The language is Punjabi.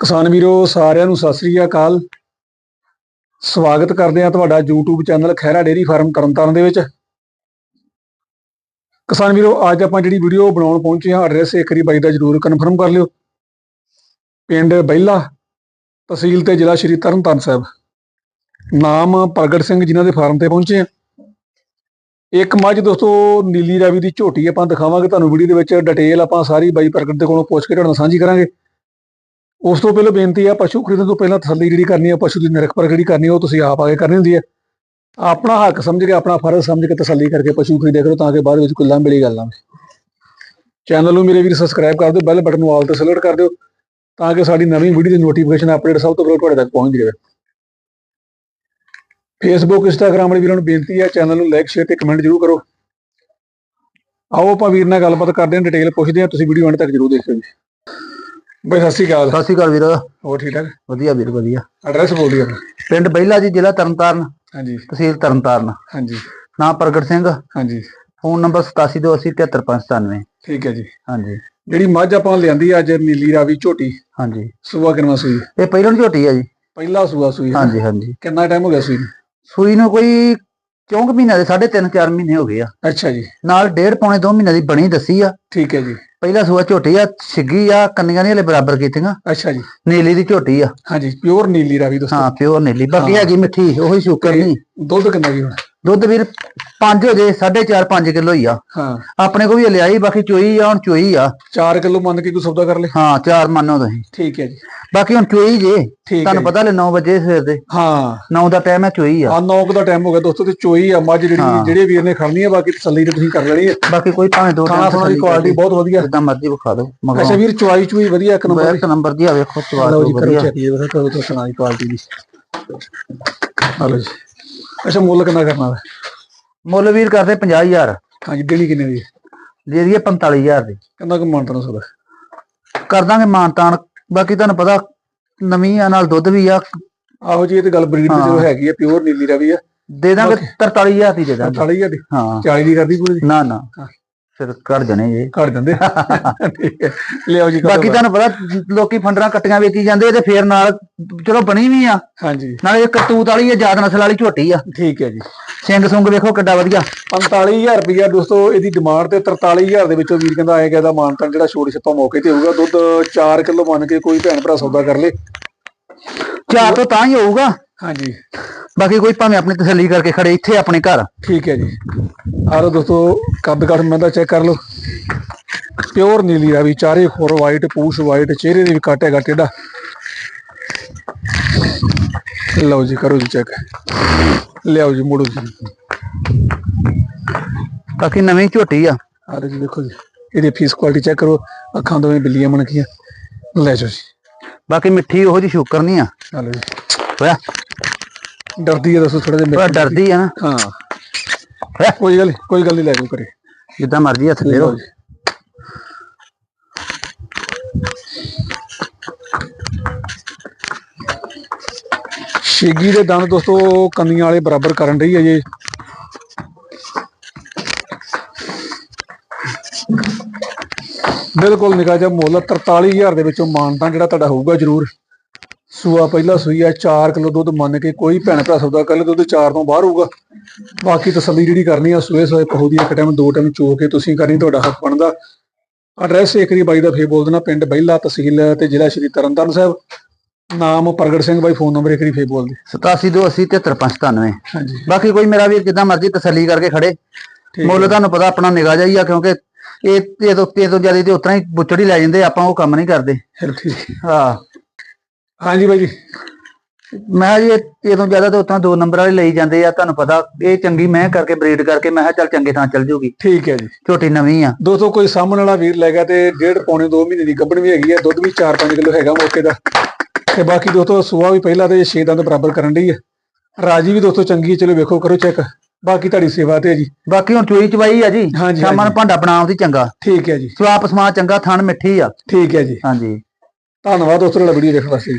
ਕਿਸਾਨ ਵੀਰੋ, ਸਾਰਿਆਂ ਨੂੰ ਸਤਿ ਸ੍ਰੀ ਅਕਾਲ। ਸਵਾਗਤ ਕਰਦੇ ਹਾਂ ਤੁਹਾਡਾ YouTube channel Khaira dairy farm Tarn Taran ਦੇ ਵਿੱਚ। ਕਿਸਾਨ ਵੀਰੋ, ਅੱਜ ਆਪਾਂ ਜਿਹੜੀ ਵੀਡੀਓ ਬਣਾਉਣ ਪਹੁੰਚੇ ਹਾਂ ਐਡਰੈਸ ਇੱਕ ਵਾਰੀ ਬਾਈ ਦਾ ਜਰੂਰ ਕਨਫਰਮ ਕਰ ਲਿਓ। ਪਿੰਡ ਬਹਿਲਾ ਤਹਿਸੀਲ ਤੇ ਜ਼ਿਲ੍ਹਾ ਸ਼੍ਰੀ ਤਰਨਤਾਰਨ ਸਾਹਿਬ। ਨਾਮ ਪ੍ਰਗਟ ਸਿੰਘ ਜਿਨ੍ਹਾਂ ਦੇ ਫਾਰਮ ਤੇ ਪਹੁੰਚੇ ਹਾਂ। ਇੱਕ ਮੱਝ ਦੋਸਤੋ, ਨੀਲੀ ਰਾਵੀ ਦੀ ਝੋਟੀ ਆਪਾਂ ਦਿਖਾਵਾਂਗੇ ਤੁਹਾਨੂੰ ਵੀਡੀਓ ਦੇ ਵਿੱਚ। ਡਿਟੇਲ ਆਪਾਂ ਸਾਰੀ ਬਾਈ ਪ੍ਰਗਟ ਦੇ ਕੋਲੋਂ ਪੁੱਛ ਕੇ ਤੁਹਾਡੇ ਨਾਲ ਸਾਂਝੀ ਕਰਾਂਗੇ। ਉਸ ਤੋਂ ਪਹਿਲਾਂ ਬੇਨਤੀ ਆ, ਪਸ਼ੂ ਖਰੀਦਣ ਤੋਂ ਪਹਿਲਾਂ ਤਸੱਲੀ ਜਿਹੜੀ ਕਰਨੀ ਹੈ ਪਸ਼ੂ ਦੀ ਨਿਰਖ ਪਰਖ ਜਿਹੜੀ ਕਰਨੀ ਉਹ ਤੁਸੀਂ ਆਪ ਆ ਕੇ ਕਰਨੀ ਹੁੰਦੀ ਹੈ ਆਪਣਾ ਹੱਕ ਸਮਝ ਕੇ, ਆਪਣਾ ਫਰਜ਼ ਸਮਝ ਕੇ ਤਸੱਲੀ ਕਰਕੇ ਪਸ਼ੂ ਖਰੀਦਿਆ ਕਰੋ ਤਾਂ ਕਿ ਬਾਅਦ ਵਿੱਚ ਕੋਈ ਲਾਂਭੜੀ ਗੱਲ ਨਾ ਹੋਵੇ। ਚੈਨਲ ਨੂੰ ਮੇਰੇ ਵੀਰ ਸਬਸਕ੍ਰਾਈਬ ਕਰ ਦਿਓ ਬੈਲ ਬਟਨ ਨੂੰ ਆਲ ਤੇ ਸਿਲੈਕਟ ਕਰ ਦਿਓ, ਤਾਂ ਕਿ ਸਾਡੀ ਨਵੀਂ ਵੀਡੀਓ ਦੀ ਨੋਟੀਫਿਕੇਸ਼ਨ ਅਪਡੇਟ ਸਭ ਤੋਂ ਪਹਿਲਾਂ ਤੁਹਾਡੇ ਤੱਕ ਪਹੁੰਚ ਜਾਵੇ। ਫੇਸਬੁੱਕ ਇੰਸਟਾਗ੍ਰਾਮ ਵਾਲੇ ਵੀਰਾਂ ਨੂੰ ਬੇਨਤੀ ਹੈ ਚੈਨਲ ਨੂੰ ਲਾਈਕ ਸ਼ੇਅਰ ਤੇ ਕਮੈਂਟ ਜ਼ਰੂਰ ਕਰੋ। ਆਓ ਆਪਾਂ ਵੀਰ ਨਾਲ ਗੱਲਬਾਤ ਕਰਦੇ ਹਾਂ ਡਿਟੇਲ ਪੁੱਛਦੇ ਹਾਂ, ਤੁਸੀਂ ਵੀਡੀਓ ਅੰਤ ਤੱਕ ਜ਼ਰੂਰ ਦੇਖਿਓ ਜੀ। ਬਈ ਸਤਿ ਸ਼੍ਰੀ ਅਕਾਲ। ਸਤਿ ਸ਼੍ਰੀ ਅਕਾਲ ਵੀਰ। ਹੋਰ ਠੀਕ ਠਾਕ? ਵਧੀਆ ਵੀਰ ਵਧੀਆ। ਐਡਰੈਸ ਬੋਲ ਦਿਓ। ਪਿੰਡ ਬਹਿਲਾ ਜੀ ਜ਼ਿਲ੍ਹਾ ਤਰਨਤਾਰਨ। ਹਾਂਜੀ। ਤਹਿਸੀਲ ਤਰਨਤਾਰਨ। ਹਾਂਜੀ। ਨਾਮ ਪ੍ਰਗਟ ਸਿੰਘ। ਹਾਂਜੀ। ਫੋਨ ਨੰਬਰ 8728073597 ਠੀਕ ਹੈ ਜੀ। ਹਾਂਜੀ। ਜਿਹੜੀ ਮੱਝ ਆਪਾਂ ਲਿਆਂਦੀ ਅੱਜ ਨੀਲੀ ਰਾਵੀ ਝੋਟੀ। ਹਾਂਜੀ। ਸੂਆ ਕਿੰਨਾ ਸੂਈ? ਇਹ ਪਹਿਲੋਂ ਝੋਟੀ ਆ ਜੀ। ਪਹਿਲਾ ਸੂਆ ਸੂਈ ਹੈ। ਹਾਂਜੀ ਹਾਂਜੀ। ਕਿੰਨਾ ਟਾਈਮ ਹੋ ਗਿਆ ਸੂਈ ਨੂੰ? ਸੂਈ ਨੂੰ ਕੋਈ ਚੌਂਕ ਮਹੀਨਿਆਂ ਦੇ ਸਾਢੇ ਤਿੰਨ ਚਾਰ ਮਹੀਨੇ ਹੋ ਗਏ ਆ। ਅੱਛਾ ਜੀ। ਨਾਲ ਡੇਢ ਪੌਣੇ 2 ਮਹੀਨਿਆਂ ਦੀ ਬਣੀ ਦੱਸੀ ਆ। ਠੀਕ ਹੈ ਜੀ। ਪਹਿਲਾ ਸੂਆ ਝੋਟੀ ਆ ਛਿੱਗੀ ਆ ਕੰਨੀਆਂ ਨਹੀਂ ਹਲੇ ਬਰਾਬਰ ਕੀਤੀਆਂ। ਅੱਛਾ ਜੀ। ਨੀਲੀ ਦੀ ਝੋਟੀ ਆ। ਹਾਂਜੀ ਪਿਓਰ ਨੀਲੀ ਰਾਵੀ ਦੋਸਤੋ। ਹਾਂ ਪਿਓਰ ਨੀਲੀ। ਬਾਕੀ। ਹੈਗੀ ਮਿੱਠੀ ਉਹੀ ਸ਼ੂਕਰ ਨਹੀਂ ਦੁੱਧ ਕਿੰਨਾ ਜੀ ਹੁਣ? ਦੁੱਧ ਵੀਰ 5 ਹੋ ਜੇ 4.5 5 ਕਿਲੋ ਹੀ ਆ ਹਾਂ ਆਪਣੇ ਕੋ ਵੀ ਲਿਆਈ ਬਾਕੀ ਚੋਈ ਆ ਹੁਣ ਚੋਈ ਆ 4 ਕਿਲੋ ਮੰਨ ਕੇ ਕੋਈ ਸੌਦਾ ਕਰ ਲੇ ਹਾਂ ਚਾਰ ਮੰਨੋ ਤੁਸੀਂ ਠੀਕ ਹੈ ਜੀ ਬਾਕੀ ਹੁਣ ਚੋਈ ਜੇ ਹੈ ਤੁਹਾਨੂੰ। ਪਤਾ ਲੈ 9 ਵਜੇ ਸਵੇਰ ਦੇ ਹਾਂ 9 ਦਾ ਟਾਈਮ ਹੈ ਚੋਈ ਆ ਆ 9 ਦਾ ਟਾਈਮ ਹੋ ਗਿਆ ਦੋਸਤੋ ਤੇ ਚੋਈ ਆ ਮੱਝ ਜਿਹੜੀ ਹਾਂ। ਜਿਹੜੇ ਵੀਰ ਨੇ ਖੜਨੀ ਹੈ ਬਾਕੀ ਤਸੱਲੀ ਤੇ ਤੁਸੀਂ ਕਰ ਲੈਣੀ ਹੈ ਬਾਕੀ ਕੋਈ ਭਾਵੇਂ ਦੋ ਖਾਣਾ ਖਾਣਾ ਦੀ ਕੁਆਲਿਟੀ ਬਹੁਤ ਵਧੀਆ ਜਿੱਦਾਂ ਮਰਜ਼ੀ ਵਿਖਾ ਦਿਓ ਅੱਛਾ ਵੀਰ ਚੁਆਈ ਚੁਈ ਵਧੀਆ ਇੱਕ ਨੰਬਰ ਇੱਕ ਨੰਬਰ ਦੀ ਆ ਵੇਖੋ ਚਵਾ ਲਓ ਦਿਓ ਜੀ ਕਰੋ ਵਧੀਆ ਚੈੱਕ ਜੀ ਵੇਖੋ ਕਰੋ ਤਾਂ ਸੁਣਾ ਦੀ ਕੁਆਲਿਟੀ ਦੀ ਹਲੋ ਜੀ ਅੱਛਾ ਮੁੱਲ ਕਿੰਨਾ ਕਰਨਾ ਵਾ? ਮੁੱਲ ਵੀਰ ਕਰਦੇ 50000 ਹਾਂਜੀ ਦੇਣੀ ਕਿੰਨੇ ਦੀ? ਦੇ ਦਈਏ 45000 ਦੀ। ਕਿੰਨਾ ਕੁ ਮੰਨਤਾ ਨਾ ਸੋਦਾ ਕਰ ਦਾਂਗੇ ਮਾਨਤਾਨ। ਬਾਕੀ ਤੁਹਾਨੂੰ ਪਤਾ ਨਵੀਂ ਆ ਨਾਲ ਦੁੱਧ ਵੀ ਆ। ਆਹੋ ਜੀ ਇਹ ਤੇ ਗੱਲ ਬਰੀਡ ਤੇ ਜੋ ਹੈਗੀ ਆ ਪਿਓਰ ਨੀਲੀ ਰਵੀ ਆ। ਦੇ ਦਾਂਗੇ 43000 ਦੀ ਦੇ ਦਾਂਗੇ। 40000 ਦੀ? ਹਾਂ। 40 ਦੀ ਕਰਦੀ ਪੂਰੀ? ਨਾ ਨਾ। ਫਿਰ ਕਰ ਜਣੇ ਜੇ। ਘੜ ਠੀਕ ਹੈ। ਲਿਆਓ ਜੀ ਬਾਕੀ ਤੁਹਾਨੂੰ ਪਤਾ ਲੋਕੀ ਫੰਡਰਾਂ ਕੱਟੀਆਂ ਵੇਚੀ ਜਾਂਦੇ ਤੇ ਫੇਰ ਨਾਲ ਚਲੋ ਬਣੀ ਵੀ ਆ। ਹਾਂਜੀ। ਨਾਲੇ ਇਹ ਕਰਤੂਤ ਵਾਲੀ ਆ ਜਾਤ ਨਸਲ ਵਾਲੀ ਝੋਟੀ ਆ। ਠੀਕ ਹੈ ਜੀ। ਸਿੰਘ ਸੁੰਗ ਵੇਖੋ ਕਿੱਡਾ ਵਧੀਆ। 45000 ਰੁਪਇਆ ਦੋਸਤੋ ਇਹਦੀ ਡਿਮਾਂਡ ਤੇ 43000 ਦੇ ਵਿੱਚੋਂ ਵੀਰ ਕਹਿੰਦਾ ਆਏਗਾ ਇਹਦਾ ਮਾਨਤਨ ਜਿਹੜਾ ਛੋੜ ਛੱਪਾ ਮੌਕੇ ਤੇ ਹੋਊਗਾ। ਦੁੱਧ 4 ਕਿਲੋ ਮੰਨ ਕੇ ਕੋਈ ਭੈਣ ਭਰਾ ਸੌਦਾ ਕਰ ਲੇ। ਚਾਰ ਤੋਂ ਤਾਂ ਹੀ ਹੋਊਗਾ। ਹਾਂਜੀ। ਬਾਕੀ ਕੋਈ ਭਾਵੇਂ ਆਪਣੀ ਤਸੱਲੀ ਕਰਕੇ ਖੜੇ ਇੱਥੇ ਆਪਣੇ ਘਰ। ਠੀਕ ਹੈ ਜੀ। ਆ ਲਓ ਦੋਸਤੋ ਕੱਦ ਕੱਦ ਮੈਂ ਦਾ ਚੈੱਕ ਕਰ ਲਓ। ਪਿਓਰ ਨੀਲੀ ਰਾਵੀ ਚਾਰੇ ਖੋਰ ਵਾਈਟ ਪੂਛ ਵਾਈਟ ਚਿਹਰੇ ਦੇ ਵੀ ਕੱਟ ਹੈਗਾ ਟੇਡਾ ਲਓ ਜੀ ਕਰੋ ਜੀ ਚੈੱਕ ਲਿਆਓ ਜੀ ਮੋੜੋ ਜੀ। ਬਾਕੀ ਨਵੀਂ ਝੋਟੀ ਆ। ਆ ਜੀ ਦੇਖੋ ਜੀ। ਇਹਦੀ ਫੀਸ ਕੁਆਲਿਟੀ ਚੈੱਕ ਕਰੋ। ਅੱਖਾਂ ਦੋਵੇਂ ਬਿੱਲੀਆਂ ਬਣ ਗਈਆਂ। ਲੈ ਜਾਓ ਜੀ। ਬਾਕੀ ਮਿੱਠੀ ਉਹੋ ਜੀ ਸ਼ੂਕਰ ਨਹੀਂ ਆ ਲਓ ਜੀ। ਹੋਇਆ? ਡਰਦੀ ਹੈ ਦੱਸੋ ਥੋੜਾ ਜਿਹਾ ਥੋੜਾ ਡਰਦੀ ਆ ਨਾ। ਹਾਂ। ਕੋਈ ਗੱਲ ਕੋਈ ਗੱਲ ਨਹੀਂ ਲੈ ਜਾਓ ਕਰੇ ਜਿੱਦਾਂ ਮਰਜ਼ੀ ਹੱਥ ਲਓ ਸ਼ੇਗੀ ਦੇ ਦੰਦ ਦੋਸਤੋ ਕੰਨੀਆਂ ਵਾਲੇ ਬਰਾਬਰ ਕਰਨ ਰਹੀ ਹੈ ਜੀ। ਬਿਲਕੁਲ ਨਿਕਾ ਜਿਹਾ ਮੁੱਲ 43000 ਦੇ ਵਿੱਚੋਂ ਮਾਨਤਾ ਜਿਹੜਾ ਤੁਹਾਡਾ ਹੋਊਗਾ ਜ਼ਰੂਰ। ਸੂਆ ਪਹਿਲਾ ਸੂਈ ਆ 4 ਕਿਲੋ ਦੁੱਧ ਮੰਨ ਕੇ ਕੋਈ ਭੈਣ ਭਰਾ ਸੌਦਾ ਕਰ ਲੈ ਦੁੱਧ 4 ਤੋਂ ਬਾਹਰ ਹੋਊਗਾ। ਬਾਕੀ ਤਸੱਲੀ ਜਿਹੜੀ ਕਰਨੀ ਆ ਸੂਏ ਸੂਏ ਪਹੂ ਦੀ ਇੱਕ ਟਾਈਮ ਦੋ ਟਾਈਮ ਚੋ ਕੇ ਤੁਸੀਂ ਕਰਨੀ ਤੁਹਾਡਾ ਹੱਕ ਬਣਦਾ। ਐਡਰੈਸ ਏਕਰੀ ਬਾਈ ਦਾ ਫੇਰ ਬੋਲ ਦੇਣਾ ਪਿੰਡ ਬਹਿਲਾ ਤਹਿਸੀਲ ਤੇ ਜ਼ਿਲ੍ਹਾ ਸ਼੍ਰੀ ਤਰਨਤਾਰਨ ਸਾਹਿਬ। ਨਾਮ ਪ੍ਰਗਟ ਸਿੰਘ ਬਾਈ ਫੋਨ ਨੰਬਰ ਏਕਰੀ ਫੇਰ ਬੋਲ ਦੇ। 8728733597 ਹਾਂਜੀ। ਬਾਕੀ ਕੋਈ ਮੇਰਾ ਵੀਰ ਜਿੱਦਾਂ ਮਰਜ਼ੀ ਤਸੱਲੀ ਕਰਕੇ ਖੜੇ। ਮੁੱਲ ਤੁਹਾਨੂੰ ਪਤਾ ਆਪਣਾ ਨਿਗਾਹ ਜਾਈ ਆ ਕਿਉਂਕਿ ਇਹ ਇਹ ਤੋਂ ਇਹ ਤੋਂ ਜ਼ਿਆਦਾ ਤੇ ਉਤਰਾ ਹੀ ਬੁੱਚੜੀ ਲੈ ਜਾਂਦੇ ਆਪਾਂ ਉਹ ਕੰਮ ਨਹੀਂ ਕਰਦੇ। ਚਲੋ ਠੀਕ। ਹਾਂ। ਹਾਂਜੀ ਬਾਈ ਜੀ। ਮੈਂ ਜੀ ਇਹ ਤੋਂ ਜ਼ਿਆਦਾ ਤੇ ਉਤਰਾ ਦੋ ਨੰਬਰ ਵਾਲੇ ਲਈ ਜਾਂਦੇ ਆ ਤੁਹਾਨੂੰ ਪਤਾ ਇਹ ਚੰਗੀ ਮੈਂ ਕਰਕੇ ਬਰੀਡ ਕਰਕੇ ਮੈਂ ਕਿਹਾ ਚੱਲ ਚੰਗੇ ਥਾਂ ਚੱਲ ਜੂਗੀ। ਠੀਕ ਹੈ ਜੀ। ਝੋਟੀ ਨਵੀਂ ਆ। ਦੋਸਤੋ ਕੋਈ ਸਾਹਮਣੇ ਵਾਲਾ ਵੀਰ ਲੈ ਗਿਆ ਤੇ ਡੇਢ ਪੌਣੇ 2 ਮਹੀਨੇ ਦੀ ਗੱਭਣ ਵੀ ਹੈਗੀ ਹੈ ਦੁੱਧ ਵੀ 4-5 ਕਿਲੋ ਹੈਗਾ ਮੌਕੇ ਦਾ। ਤੇ ਬਾਕੀ ਦੋਸਤੋ ਸੂਆ ਵੀ ਪਹਿਲਾਂ ਤੇ 6 ਦੰਦ ਬਰਾਬਰ ਕਰਨ ਡਈ ਹੈ ਰਾਜੀ ਵੀ ਦੋਸਤੋ ਚੰਗੀ ਹੈ ਚਲੋ ਵੇਖੋ ਕਰੋ ਚੈੱਕ ਬਾਕੀ ਤੁਹਾਡੀ ਸੇਵਾ ਤੇ ਹੈ ਜੀ। ਬਾਕੀ ਹੁਣ ਚੋਈ ਚਵਾਈ ਆ ਜੀ। ਸ਼ਾਮਾਂ ਨੂੰ। ਭਾਂਡਾ ਬਣਾਉਣ ਦੀ ਚੰਗਾ। ਠੀਕ ਹੈ ਜੀ। ਸਵਾਪ ਸਮਾ ਚੰਗਾ ਥਣ ਮਿੱਠੀ ਆ। ਠੀਕ ਹੈ ਜੀ। ਹਾਂਜੀ। ਧੰਨਵਾਦ ਦੋਸਤੋ ਤੁਹਾਡਾ ਵੀਡੀਓ ਦੇਖਣ ਵਾਸਤੇ